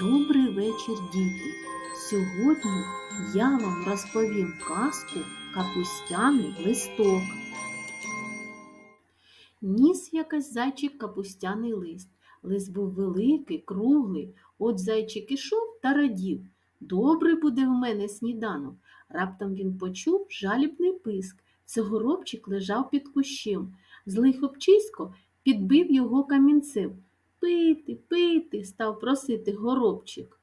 Добрий вечір, діти! Сьогодні я вам розповім казку Капустяний листок. Ніс якось зайчик капустяний лист. Лист був великий, круглий. От зайчик ішов та радів. Добрий буде в мене сніданок. Раптом він почув жалібний писк. Це горобчик лежав під кущем. Злий хлопчисько підбив його камінцем. Пити, пити, став просити горобчик.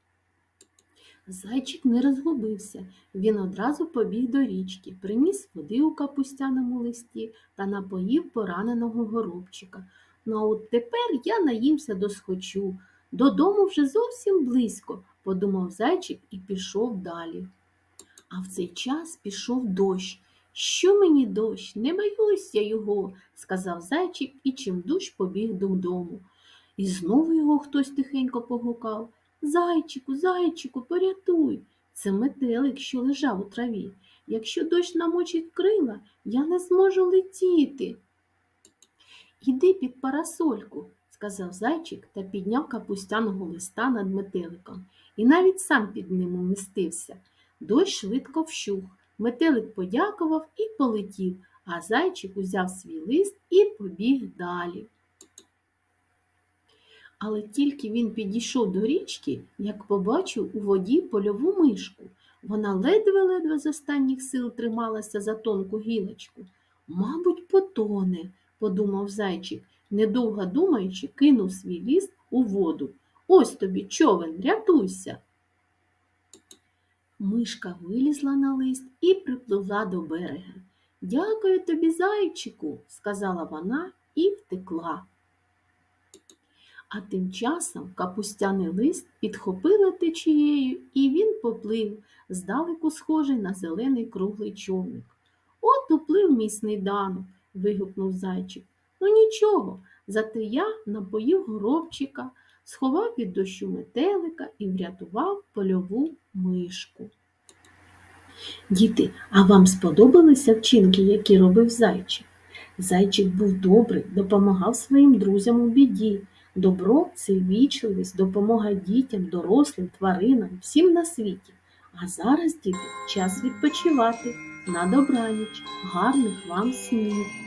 Зайчик не розгубився. Він одразу побіг до річки, приніс води у капустяному листі та напоїв пораненого горобчика. Ну а от тепер я наїмся досхочу. Додому вже зовсім близько, подумав зайчик і пішов далі. А в цей час пішов дощ. Що мені дощ? Не боюсь я його, сказав зайчик і чимдуж побіг додому. І знову його хтось тихенько погукав. Зайчику, зайчику, порятуй. Це метелик, що лежав у траві. Якщо дощ намочить крила, я не зможу летіти. Іди під парасольку, сказав зайчик та підняв капустяного листа над метеликом, і навіть сам під ним умістився. Дощ швидко вщух. Метелик подякував і полетів, а зайчик узяв свій лист і побіг далі. Але тільки він підійшов до річки, як побачив у воді польову мишку. Вона ледве-ледве з останніх сил трималася за тонку гілочку. Мабуть, потоне, подумав зайчик, недовго думаючи, кинув свій ліст у воду. Ось тобі човен, рятуйся. Мишка вилізла на лист і припливла до берега. Дякую тобі, зайчику, сказала вона і втекла. А тим часом капустяний лист підхопила течією, і він поплив, здалеку схожий на зелений круглий човник. От уплив мій сніданок, вигукнув зайчик. Ну нічого, зате я напоїв горобчика, сховав від дощу метелика і врятував польову мишку. Діти, а вам сподобалися вчинки, які робив зайчик? Зайчик був добрий, допомагав своїм друзям у біді. Добро це вічливість, допомога дітям, дорослим, тваринам, всім на світі. А зараз, діти, час відпочивати. На добраніч, гарних вам снів!